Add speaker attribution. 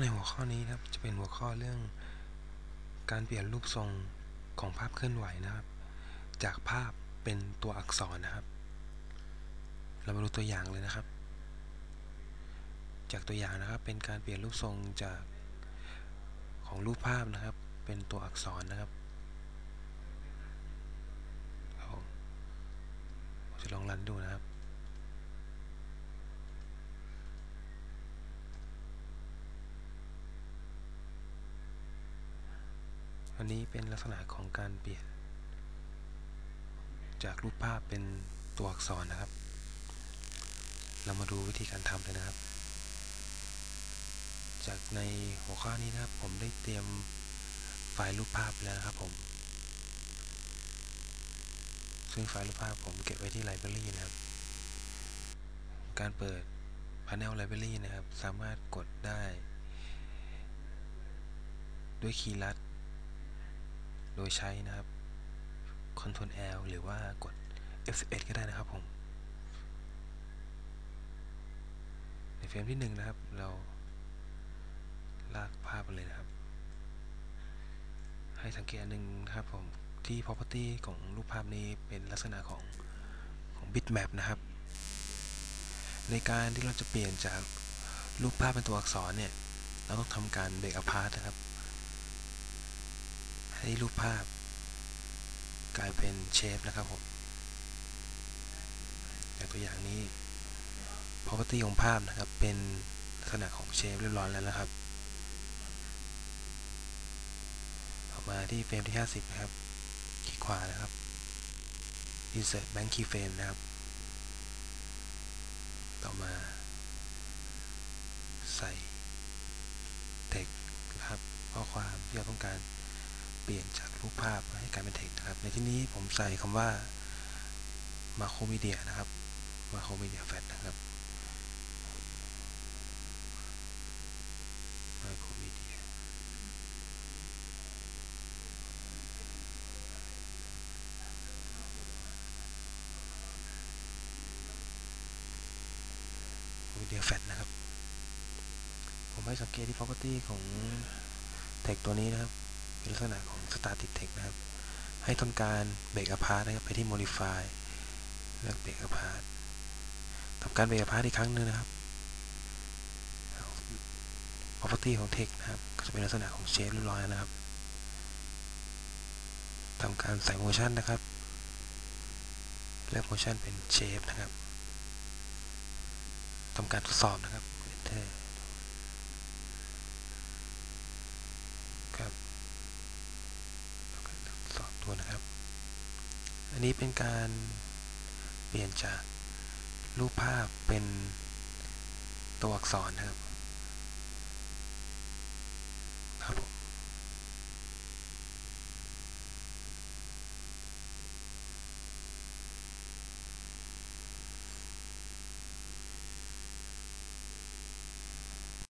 Speaker 1: ในหัวข้อนี้นะครับจะเป็นหัวข้อเรื่อง การเปลี่ยนรูปทรงของภาพเคลื่อนไหวนะครับ จากภาพเป็นตัวอักษรนะครับ เรามาดูตัวอย่างเลยนะครับ จากตัวอย่างนะครับเป็นการเปลี่ยนรูปทรงจากของรูปภาพนะครับ เป็นตัวอักษรนะครับเราจะลองรันดูนะครับ อันนี้เป็นลักษณะของการเปลี่ยน จากรูปภาพเป็นตัวอักษรนะครับ เรามาดูวิธีการทำเลยนะครับ จากในหัวข้อนี้นะครับ ผมได้เตรียมไฟล์รูปภาพแล้วนะครับผม ซึ่งไฟล์รูปภาพผมเก็บไว้ที่ไลบรารีนะครับ การเปิด Panel Library นะครับ สามารถกดได้ ด้วยคีย์ลัด ดยใช้นะครับ Ctrl L หรือว่ากด F11 ก็ได้นะครับผม ในเฟรมที่ 1 นะครับ เราลากภาพไปเลยนะครับ ให้สังเกตอันหนึ่งนะครับผม ที่ property ของรูปภาพนี้เป็นลักษณะของของ bitmap นะครับ ในการที่เราจะเปลี่ยนจากรูปภาพเป็นตัวอักษรเนี่ย เราต้องทำการ break apart นะครับ ให้รูปภาพ กลายเป็นเชฟนะครับผมอย่างตัวอย่างนี้ property ของภาพนะครับ เป็นลักษณะของเชฟเรียบร้อยแล้วนะครับ ออกมาที่เฟรมที่ 50 นะครับ คลิกขวานะครับ insert blank keyframe นะครับ ต่อมาใส่ text นะครับข้อความที่เราต้องการ เปลี่ยนจากรูปภาพให้กลายเป็น text นะครับ ในที่นี้ผมใส่คำว่า macro media นะครับ macro media fat นะครับ macro media วิดีโอแฟตนะครับ ผมให้สังเกตที่ property ของ text ตัวนี้นะครับ เป็นลักษณะของ static text นะครับ ให้ทำการ break apart นะครับ ไปที่ modify เลือก break apart ทำการ break apart อีกครั้งหนึ่งนะครับ property ของ text นะครับ ก็จะเป็นลักษณะของ shape เรียบร้อยนะครับทำการใส่ motion นะครับ เลือก motion เป็น shape นะครับทำการทดสอบนะครับ enter ครับทดสอบตัวนะครับ อั นนี้เป็นการเปลี่ยนจากรูปภาพเป็นตัวอักษรนะครับ